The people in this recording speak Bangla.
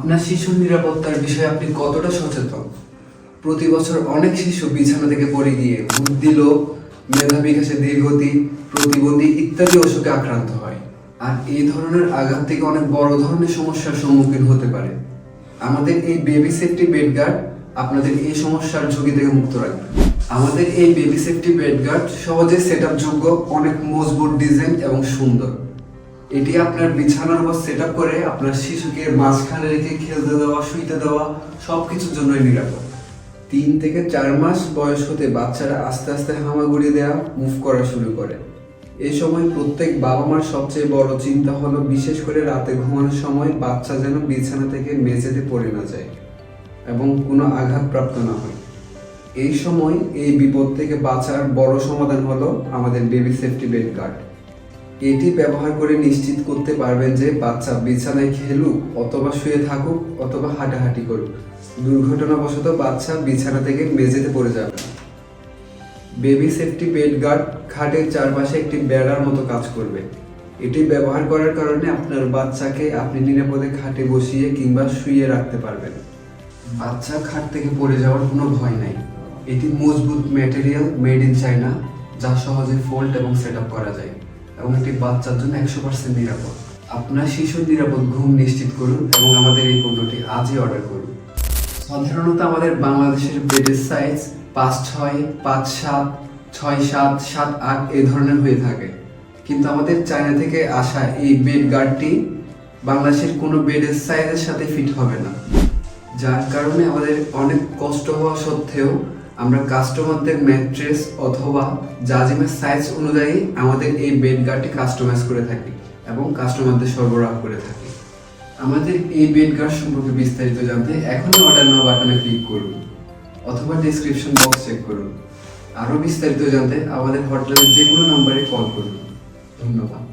আপনার শিশুর নিরাপত্তার বিষয়ে আপনি কতটা সচেতন? প্রতি বছর অনেক শিশু বিছানা থেকে পড়ে গিয়ে বুদ্ধি লোপ, মেধা বিকাশে ধীরগতি প্রতিবন্ধী ইত্যাদি অসুখে আক্রান্ত হয়। আর এই ধরনের আঘাত থেকে অনেক বড় ধরনের সমস্যার সম্মুখীন হতে পারে। আমাদের এই বেবি সেফটি বেড গার্ড আপনাদের এই সমস্যার ঝুঁকি থেকে মুক্ত রাখবে। আমাদের এই বেবি সেফটি বেড গার্ড সহজে সেট যোগ্য, অনেক মজবুত ডিজাইন এবং সুন্দর। এটি আপনার বিছানার উপর সেট করে আপনার শিশুকে মাঝখানে রেখে খেলতে দেওয়া, শুইতে দেওয়া সব কিছুর জন্যই নিরাপদ। তিন থেকে চার মাস বয়স হতে বাচ্চারা আস্তে আস্তে হামাগুড়ি দেওয়া মুভ করা শুরু করে। এই সময় প্রত্যেক বাবা মার সবচেয়ে বড় চিন্তা হলো, বিশেষ করে রাতে ঘুমানোর সময় বাচ্চা যেন বিছানা থেকে মেঝেতে পড়ে না যায় এবং কোনো আঘাতপ্রাপ্ত না হয়। এই সময় এই বিপদ থেকে বাঁচার বড় সমাধান হলো আমাদের বেবি সেফটি বেড কার্ড এটি ব্যবহার করে নিশ্চিত করতে পারবেন যে বাচ্চা বিছানায় খেলুক, অথবা শুয়ে থাকুক, অথবা হাঁটাহাঁটি করুক। দুর্ঘটনাবশত বাচ্চা বিছানা থেকে মেঝেতে পড়ে যাবে। বেবি সেফটি বেড গার্ড খাটের চারপাশে একটি বেড়ার মতো কাজ করবে। এটি ব্যবহার করার কারণে আপনার বাচ্চাকে আপনি নিরাপদে খাটে বসিয়ে কিংবা শুয়ে রাখতে পারবেন। বাচ্চা খাট থেকে পড়ে যাওয়ার কোনো ভয় নাই। এটি মজবুত ম্যাটেরিয়াল মেড ইন চায়না, যা সহজে ফোল্ড এবং সেট করা যায়। এবং এটি বাচ্চার জন্য একশো পার্সেন্ট নিরাপদ। আপনার শিশুর নিরাপদ ঘুম নিশ্চিত করুন এবং আমাদের এই পণ্যটি আজই অর্ডার করুন। সাধারণত আমাদের বাংলাদেশের বেডের সাইজ পাঁচ ছয়, পাঁচ সাত, ছয় সাত সাত আট এই ধরনের হয়ে থাকে। কিন্তু আমাদের চায়না থেকে আসা এই বেড গার্ডটি বাংলাদেশের কোনো বেডের সাইজের সাথে ফিট হবে না। যার কারণে আমাদের অনেক কষ্ট হওয়া সত্ত্বেও আমরা কাস্টমারদের ম্যাট্রেস অথবা জাজিমের সাইজ অনুযায়ী আমাদের এই বেড গার্ডটি কাস্টমাইজ করে থাকি এবং কাস্টমারদের সরবরাহ করে থাকি। আমাদের এই বেড গার্ড সম্পর্কে বিস্তারিত জানতে এখনই অর্ডার নাও বাটনে ক্লিক করুন অথবা ডেসক্রিপশন বক্স চেক করুন। আরও বিস্তারিত জানতে আমাদের হটলাইনের যে কোনো নম্বরে কল করুন। ধন্যবাদ।